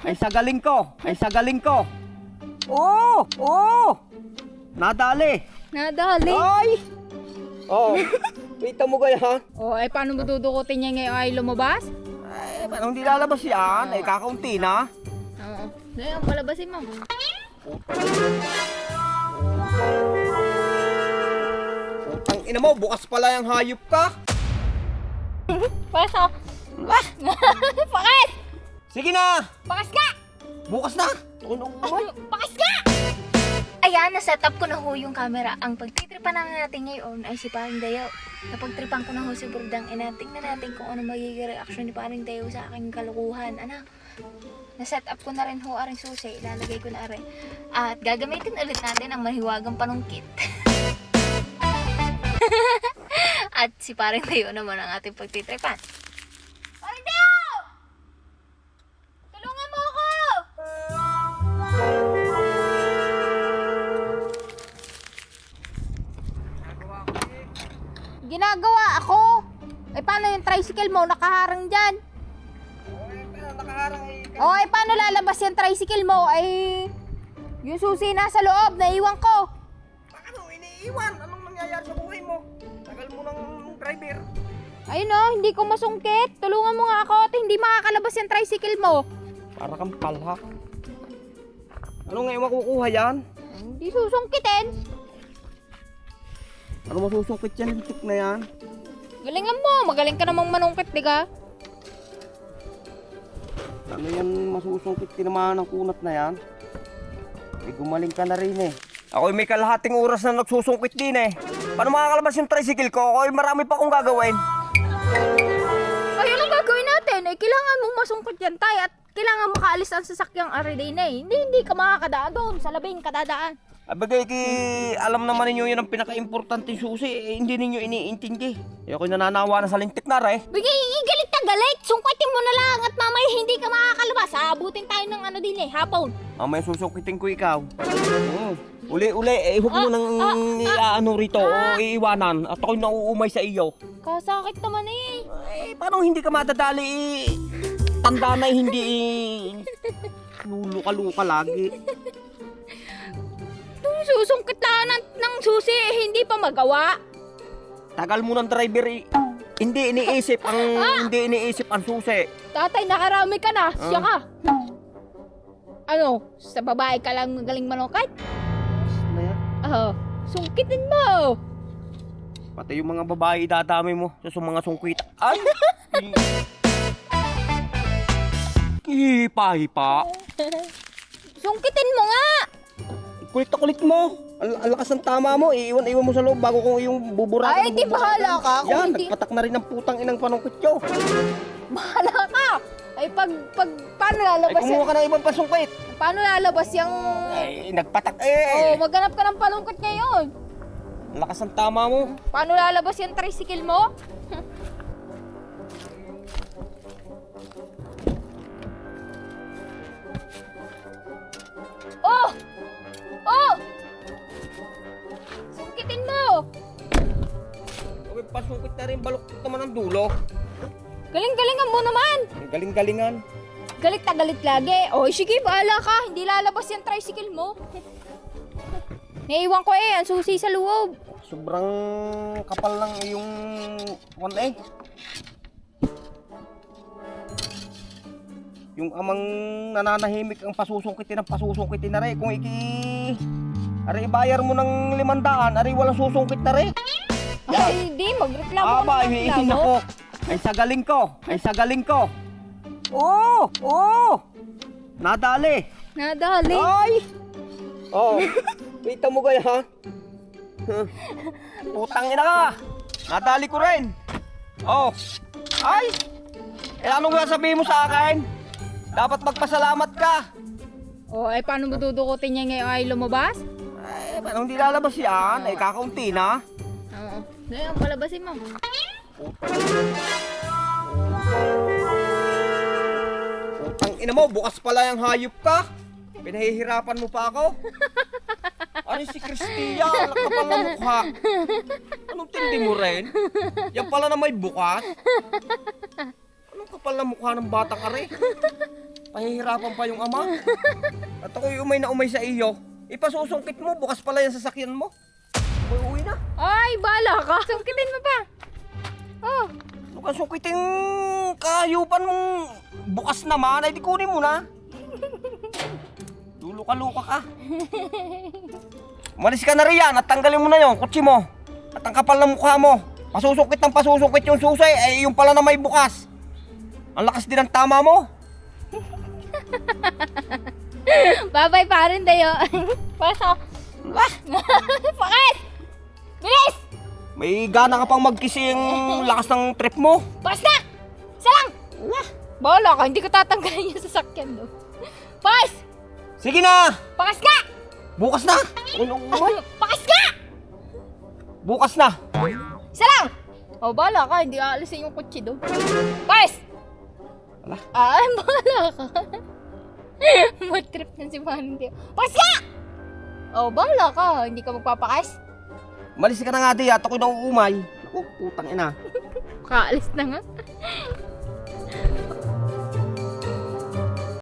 Ay sa galing ko! Ay sa galing ko! Oo! Oo! Nadali! Nadali. Ay! Oh, kita mo kaya ha? O, ay paano mo dudukutin niya ngayon ay lumabas? Ay, paano hindi lalabas yan? Ay, kakaunti na. Oo. Ngayon, palabasin mo. Ang ina mo, bukas pala yung hayop ka. Paso. Ah! Pakas! Sige na! Pakas ka! Bukas na! Ano? Pakas ka! Ayan, na-set up ko na ho yung camera. Ang pagtitripan na natin ngayon ay si Paring Dayo. Napagtripan ko na ho si Burdang ina. Tingnan natin kung ano magiging reaction ni Paring Dayo sa aking kalukuhan. Anak, na-set up ko na rin ho aring susi. Ilalagay ko na rin. At gagamitin ulit natin ang mahiwagang panungkit. At si Paring Dayo naman ang ating pagtitripan. Ako. Eh paano yung tricycle mo nakaharang dyan? Nakaharang eh. O eh paano lalabas yung tricycle mo? Ay yung susi nasa loob, naiwan ko. Ano, iniiwan? Anong nangyayari sa buhay mo? Tagal mo ng driver. Ayun o, hindi ko masungkit. Tulungan mo nga ako at hindi makakalabas yung tricycle mo. Para kang palhak. Ano ngayon makukuha yan? Hindi susungkitin. Ano masusungkit yan yung tik na yan? Galingan mo, magaling ka namang manungkit, di ka? Ano yan masusungkit tinamaan ng kunat na yan? Eh, gumaling ka na rin eh. Ako'y may kalahating oras na nagsusungkit din eh. Paano makakalabas yung tricycle ko? Ako'y marami pa akong gagawin. Ay, anong gagawin natin? Eh, kailangan mong masungkit yan, tay. At kailangan makaalis ang sasakyang everyday na eh. Hindi, hindi ka makakadaan doon. Sa labing kadadaan. Abagay ki, alam naman ninyo yun ang pinaka-importanting susi. Eh, hindi ninyo iniintindi. Eh, ako'y nananawa na sa lintik na rin. Bigay, galit na galit. Sungkitin mo na lang at mamaya hindi ka makakalabas. Aabutin tayo ng ano din eh, hapon. Mamaya susungkitin ko ikaw. Oo. Uli, uli, eh, huwag mo Ah, nang ah, iaano rito o iiwanan. At ako'y nauumay sa iyo. Kasakit naman eh. Eh, paano hindi ka madadali eh? Tanda na eh, hindi eh. Luluka-luka lagi. Susungkit lang ng, ng susi eh, hindi pa magawa. Tagal mo ng driver eh. Hindi iniisip ang hindi iniisip ang susi. Tatay, nakarami ka na. Ah. Siya ka. Ano, sa babae ka lang magaling manungkit? Ano? Oo. Sungkitin mo. Pati yung mga babae idadami mo sa sum- mga sungkwita. Ay! Hipa-hipa. Sungkitin mo nga. Kulit na kulit mo. Al ang lakas ng tama mo. Iiwan-iwan mo sa loob bago kung yung bubura. Ay, di bahala ka. Kung Yan, hindi, nagpatak na rin ang putang inang panungkit ko. bahala ka. Ay, pag, pag, paano Ay, lalabas kumuha yan? ka ng ibang pasungkit. Paano lalabas yung... Ay, nagpatak Oh, eh. maghanap ka ng palungkot ngayon. Ang lakas ng tama mo. Paano lalabas yung tricycle mo? Okay, pasungkit na rin. Balok naman ang dulo. Galing-galingan mo naman! Ang galing-galingan. Galit na galit lagi. Oh, sige, bahala ka. Hindi lalabas yung tricycle mo. Naiwan ko eh, ang susi sa loob. Sobrang kapal lang yung one eh. Yung amang nananahimik ang pasusungkitin ng pasusungkitin na rin. Kung iki... Ari, bayar mo ng limandaan. Ari, walang susungkit na rin. Ay, hindi, magreklamo ka Aba, ng hihihin reklamo. ako. Ay, sa galing ko. Ay, sa galing ko. Oo! Oo! Nadali. Nadali. Ay! Oh, kita mo kaya ha? Putang ina ka! Nadali ko rin! Oh! Ay! Eh anong sasabihin mo sa akin? Dapat magpasalamat ka! Oh, ay paano mo dudukutin niya ngayon ay lumabas? Ay, paano hindi lalabas yan? Ay, kakaunti na. Ngayon, palabasin mo. Putang ina mo, bukas pala yung hayop ka. Pinahihirapan mo pa ako. Ano si Cristia? Ang kapal na mukha. Anong tindi mo rin? Yan pala na may bukas. Anong kapal na mukha ng batang are? Pahihirapan pa yung ama. At ako'y umay na umay sa iyo. Ipasusungkit mo, bukas pala yung sasakyan mo. Uy, uwi na. Ay, bala ka. Sungkitin mo pa. Oh, Ano ka sungkiting kahayupan mong bukas naman, ay di kunin mo na. Luluka-luka ka. Umalis ka na riyan at tanggalin mo na yung kutsi mo. At ang kapal ng mukha mo. Pasusukit ng pasusukit yung susay, ay yung pala na may bukas. Ang lakas din ng tama mo. babay pa rin tayo. Pasok. Ah, Pakis! Bilis! may gana ka pang magkising lakas ng trip mo. Pakas na! Isa lang! Bala ka, hindi ko tatanggalin yung sasakyan do. Pakas! Sige na! Pakas ka! Bukas na! Ano, ano? Pakas ka! Bukas na! Isa lang! Oh, bala ka, hindi aalisin yung kutsi do. Pakas! Wala. Ay, bala ka. Mag-trip na si Mandy. Pakas ka! Oh, bala ka, hindi ka magpapakas. Malis ka na nga di at ako'y nauumay. Oh, putang ina. Kaalis na nga.